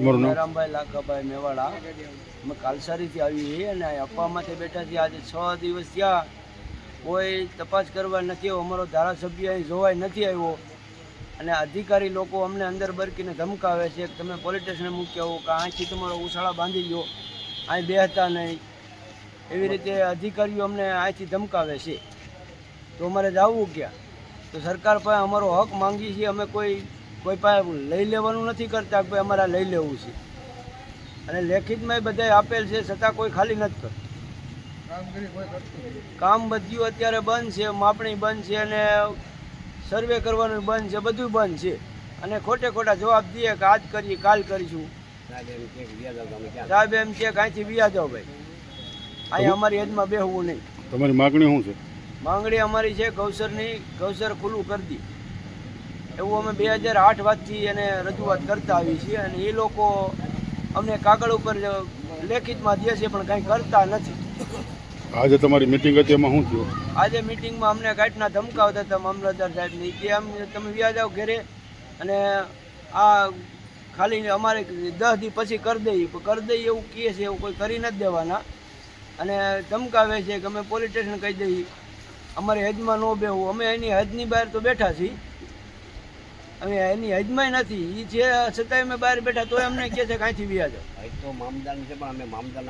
તમારું નામ? રામભાઈ લાખાભાઈ મેવાડા. અમે કાલસારીથી આવી અને આ અપ્પામાંથી બેઠા છીએ. આજે છ દિવસ થયા. કોઈ તપાસ કરવા નથી અમારો ધારાસભ્ય અહીં જોવાય નથી આવ્યો. અને અધિકારી લોકો અમને અંદર બરકીને ધમકાવે છે કે તમે પોલીસ સ્ટેશને મૂકી આવો કે અહીંથી તમારો ઉછાળા બાંધી ગયો અહીં બેહતા નહીં. એવી રીતે અધિકારીઓ અમને અહીંથી ધમકાવે છે. તો અમારે જવું ક્યાં? તો સરકાર પાસે અમારો હક માંગી છીએ અમે કોઈ કોઈ પાસે લઈ લેવાનું નથી કરતા કે ભાઈ અમારે લઈ લેવું છે. અને લેખિતમાં બધાય આપેલ છે છતાં કોઈ ખાલી નથી કરતું. કામ બધું અત્યારે બંધ છે માપણી બંધ છે અને સર્વે કરવાનું બંધ છે બધું બંધ છે. અને ખોટે ખોટા જવાબ દઈએ કે આજ કરીએ કાલ કરીશું. સાહેબ એમ છે કાંઈથી વ્યા જાઓ ભાઈ? અહીંયા અમારી હેજમાં બેહવું નહીં. તમારી માગણી શું છે? માંગણી અમારી છે ગૌસરની ગૌસર ખુલ્લું કરી દી. એવું અમે બે હજાર આઠ વાતથી એને રજૂઆત કરતા આવી છીએ અને એ લોકો અમને કાગળ ઉપર લેખિતમાં દે છે પણ કંઈ કરતા નથી. આજે તમારી મિટિંગ હતી એમાં શું થયું? આજે મિટિંગમાં અમને કાંઈકના ધમકાવતા હતા મામલતદાર સાહેબની કે આમ તમે વ્યાજ આવો ઘરે અને આ ખાલી અમારે દસ દી પછી કરી દઈએ. પણ કરી દઈએ એવું કહે છે એવું કોઈ કરી નથી દેવાના. અને ધમકાવે છે કે અમે પોલીસ સ્ટેશન કહી દઈએ અમારે હદમાં ન બેહવું અમે એની હદની બહાર તો બેઠા છીએ. અમે એની હજમાં નથી. એ છે છતાંય અમે બહાર બેઠા તો અમને કહે છે કાંઈથી વ્યાજ તો મામદાન છે, પણ અમે મામદાન